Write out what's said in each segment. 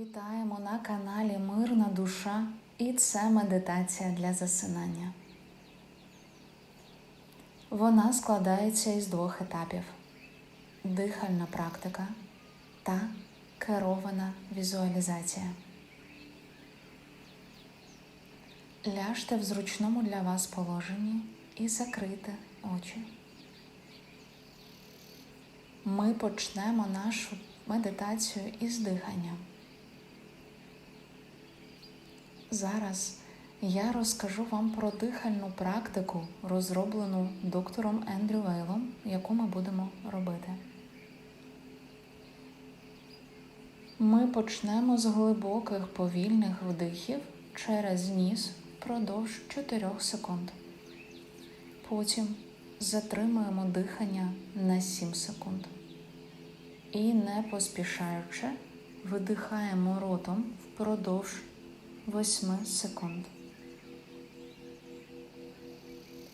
Вітаємо на каналі Мирна душа і це медитація для засинання. Вона складається із двох етапів: дихальна практика та керована візуалізація. Ляжте в зручному для вас положенні і закрийте очі. Ми почнемо нашу медитацію із дихання. Зараз я розкажу вам про дихальну практику, розроблену доктором Ендрю Вейлом, яку ми будемо робити. Ми почнемо з глибоких повільних вдихів через ніс впродовж 4 секунд. Потім затримуємо дихання на 7 секунд. І не поспішаючи видихаємо ротом впродовж 8 секунд.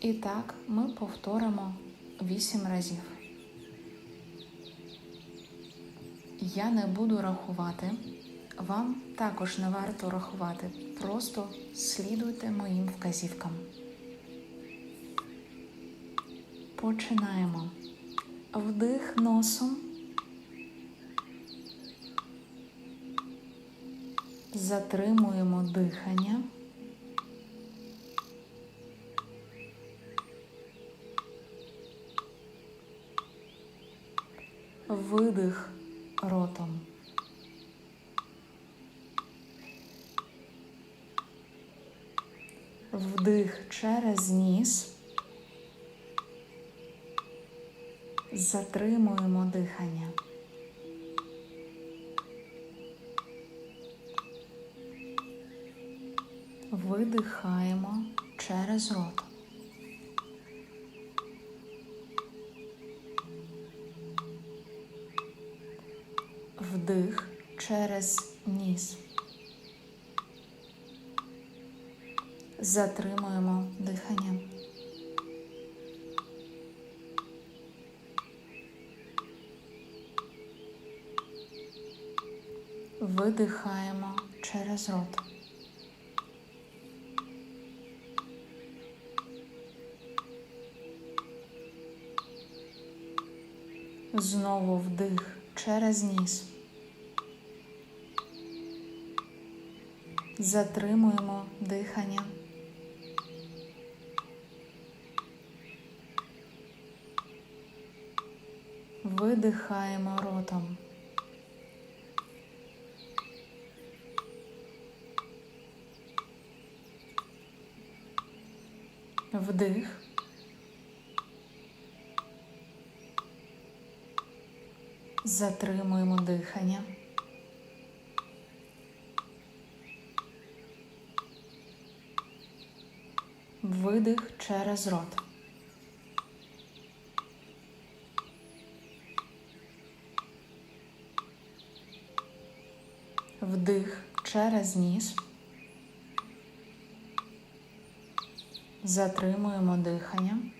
І так ми повторимо 8 разів. Я не буду рахувати. Вам також не варто рахувати. Просто слідуйте моїм вказівкам. Починаємо. Вдих носом. Затримуємо дихання. Видих ротом. Вдих через ніс. Затримуємо дихання. Видихаємо через рот. Вдих через ніс. Затримуємо дихання. Видихаємо через рот. Знову вдих через ніс. Затримуємо дихання. Видихаємо ротом. Вдих. Затримуємо дихання. Видих через рот. Вдих через ніс. Затримуємо дихання.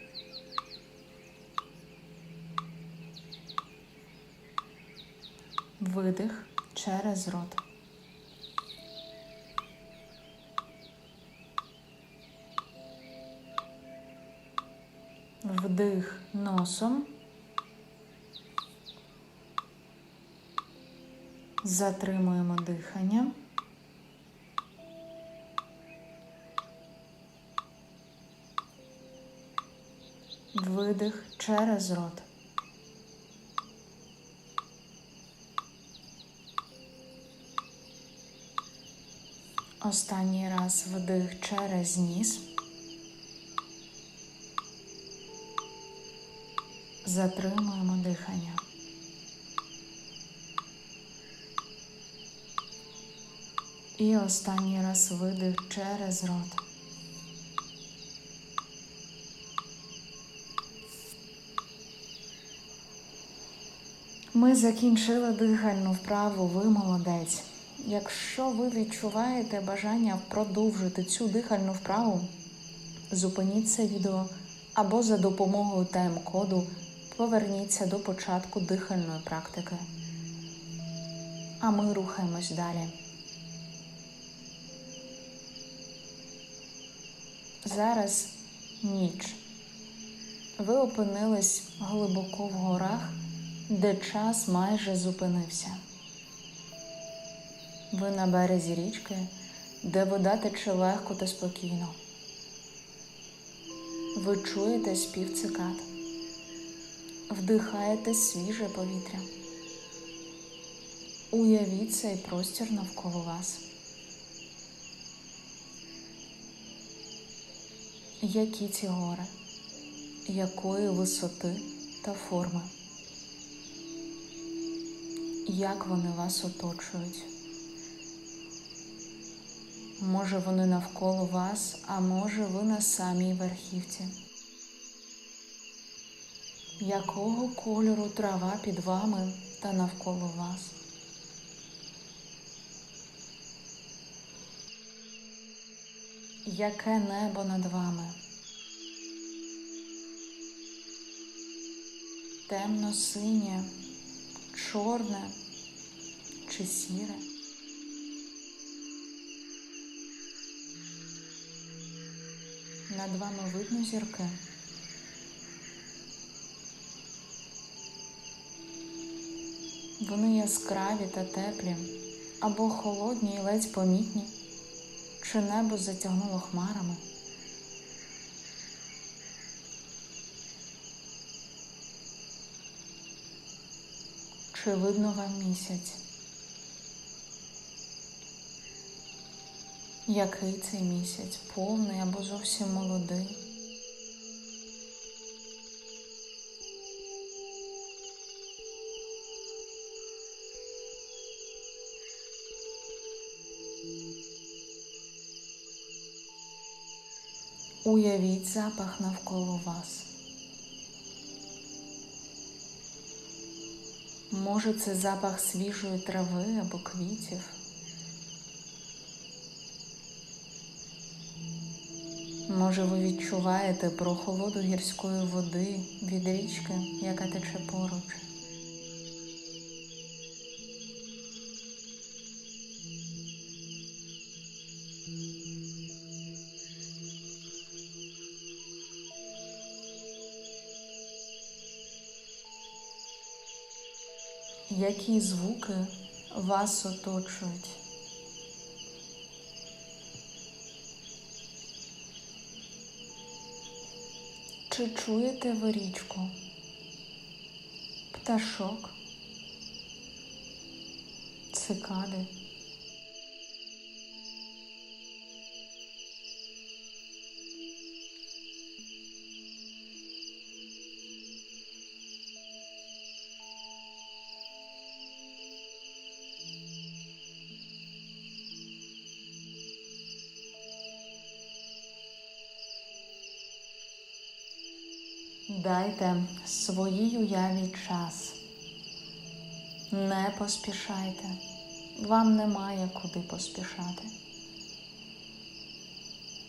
Видих через рот. Вдих носом. Затримуємо дихання. Видих через рот. Останній раз вдих через ніс. Затримуємо дихання. І останній раз видих через рот. Ми закінчили дихальну вправу, ви молодець. Якщо ви відчуваєте бажання продовжити цю дихальну вправу, зупиніть це відео або за допомогою тайм-коду поверніться до початку дихальної практики. А ми рухаємось далі. Зараз ніч. Ви опинились глибоко в горах, де час майже зупинився. Ви на березі річки, де вода тече легко та спокійно. Ви чуєте спів цикад, вдихаєте свіже повітря. Уявіть цей простір навколо вас. Які ці гори, якої висоти та форми? Як вони вас оточують? Може, вони навколо вас, а може, ви на самій верхівці? Якого кольору трава під вами та навколо вас? Яке небо над вами? Темно-синє, чорне чи сіре? Над вами видно зірки. Вони яскраві та теплі, або холодні і ледь помітні, чи небо затягнуло хмарами. Чи видно вам місяць? Який цей місяць? Повний або зовсім молодий? Уявіть запах навколо вас. Може, це запах свіжої трави або квітів. Може, ви відчуваєте прохолоду гірської води від річки, яка тече поруч. Які звуки вас оточують? Чи чуєте ви річку? Пташок? Цикади? Дайте своїй уяві час. Не поспішайте. Вам немає куди поспішати.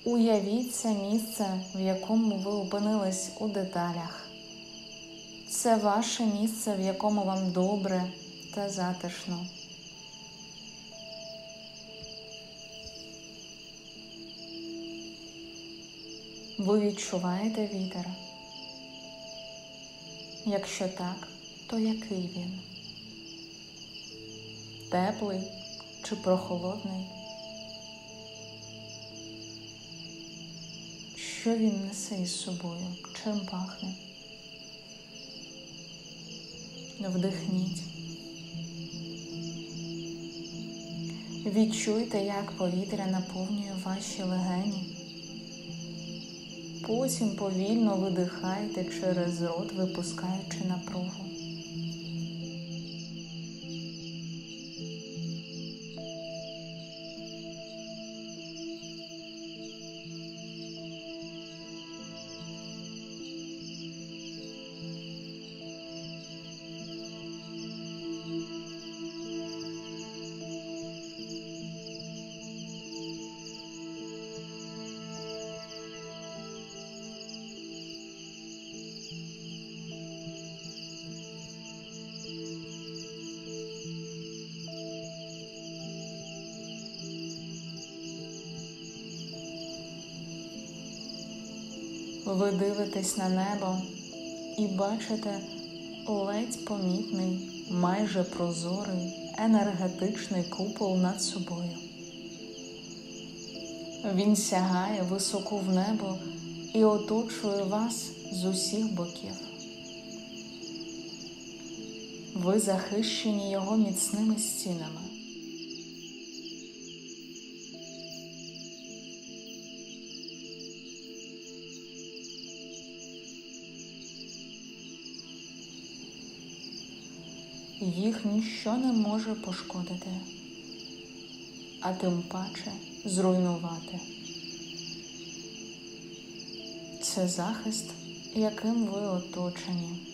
Уявіть це місце, в якому ви опинились у деталях. Це ваше місце, в якому вам добре та затишно. Ви відчуваєте вітер? Якщо так, то який він? Теплий чи прохолодний? Що він несе із собою? Чим пахне? Вдихніть. Відчуйте, як повітря наповнює ваші легені. Потім повільно видихайте через рот, випускаючи напругу. Ви дивитесь на небо і бачите ледь помітний, майже прозорий енергетичний купол над собою. Він сягає високо в небо і оточує вас з усіх боків. Ви захищені його міцними стінами. Їх ніщо не може пошкодити, а тим паче зруйнувати. Це захист, яким ви оточені.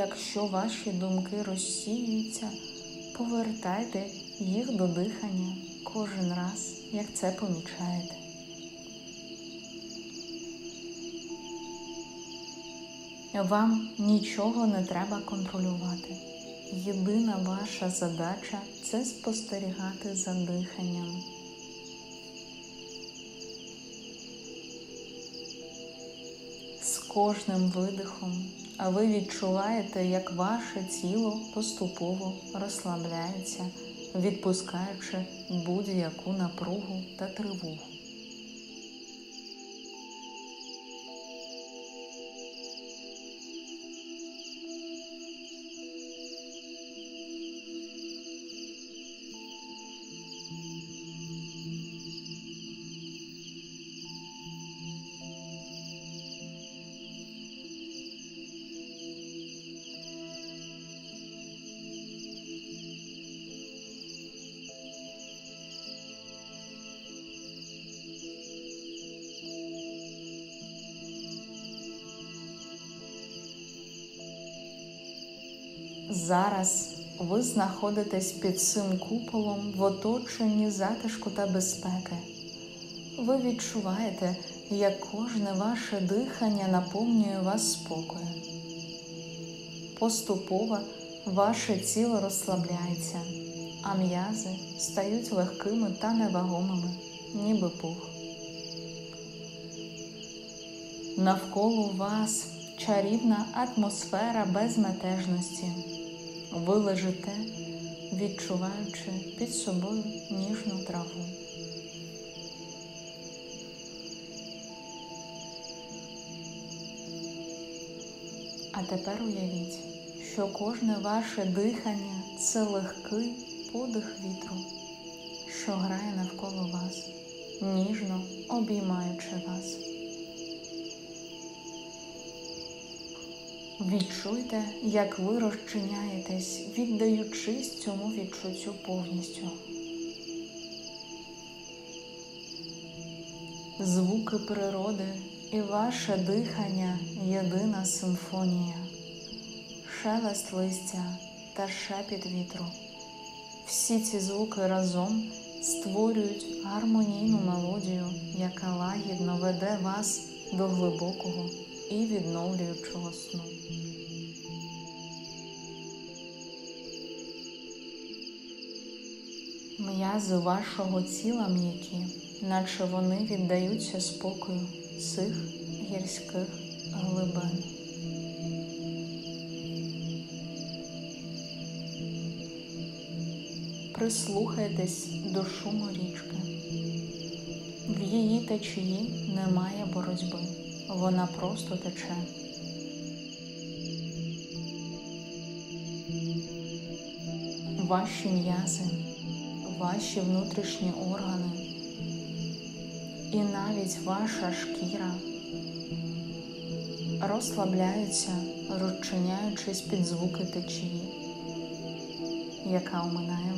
Якщо ваші думки розсіюються, повертайте їх до дихання кожен раз, як це помічаєте. Вам нічого не треба контролювати. Єдина ваша задача це спостерігати за диханням. З кожним видихом а ви відчуваєте, як ваше тіло поступово розслабляється, відпускаючи будь-яку напругу та тривогу. Зараз ви знаходитесь під цим куполом в оточенні затишку та безпеки. Ви відчуваєте, як кожне ваше дихання наповнює вас спокоєм. Поступово ваше тіло розслабляється, а м'язи стають легкими та невагомими, ніби пух. Навколо вас чарівна атмосфера безметежності. Ви лежите, відчуваючи під собою ніжну траву. А тепер уявіть, що кожне ваше дихання це легкий подих вітру, що грає навколо вас, ніжно обіймаючи вас. Відчуйте, як ви розчиняєтесь, віддаючись цьому відчуттю повністю. Звуки природи і ваше дихання єдина симфонія, шелест листя та шепіт вітру. Всі ці звуки разом створюють гармонійну мелодію, яка лагідно веде вас до глибокого і відновлюючого сну. М'язи вашого тіла м'які, наче вони віддаються спокою цих гірських глибин. Прислухайтесь до шуму річки. В її течії немає боротьби, вона просто тече. Ваші м'язи, ваші внутрішні органи і навіть ваша шкіра розслабляються, розчиняючись під звуки течії, яка оминає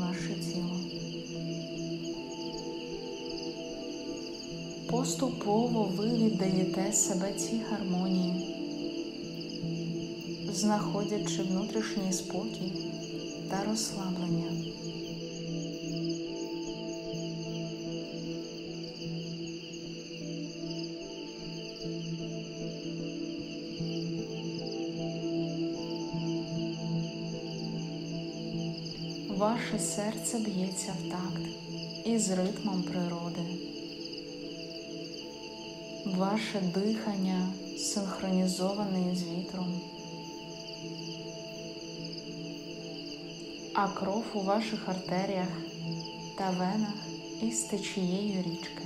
Поступово ви віддаєте себе цій гармонії, знаходячи внутрішній спокій та розслаблення. Ваше серце б'ється в такт із ритмом природи. Ваше дихання синхронізоване з вітром, а кров у ваших артеріях та венах із течією річки.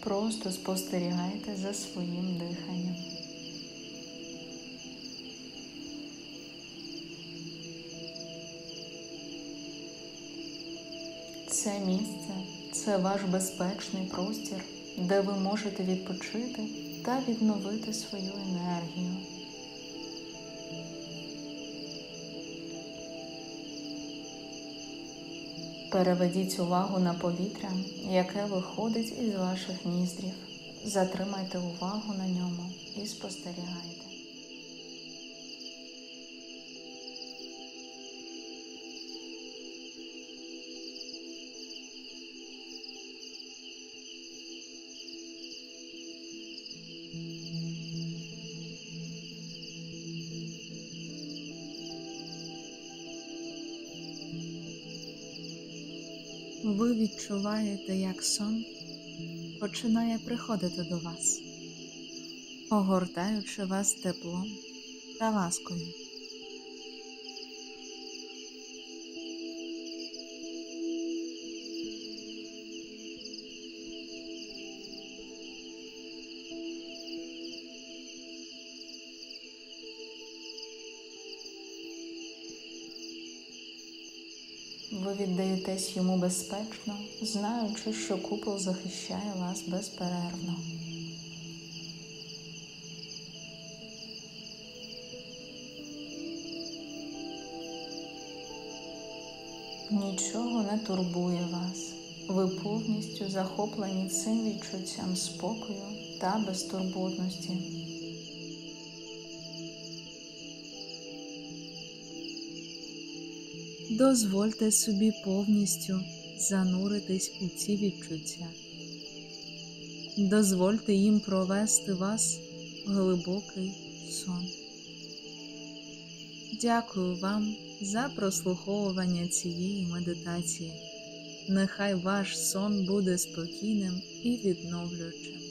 Просто спостерігайте за своїм диханням. Це місце це ваш безпечний простір, де ви можете відпочити та відновити свою енергію. Переведіть увагу на повітря, яке виходить із ваших ніздрів. Затримайте увагу на ньому і спостерігайте. Ви відчуваєте, як сон починає приходити до вас, огортаючи вас теплом та ласкою. Ви віддаєтесь йому безпечно, знаючи, що купол захищає вас безперервно. Нічого не турбує вас. Ви повністю захоплені цим відчуттям спокою та безтурботності. Дозвольте собі повністю зануритись у ці відчуття. Дозвольте їм провести вас в глибокий сон. Дякую вам за прослуховування цієї медитації. Нехай ваш сон буде спокійним і відновлюючим.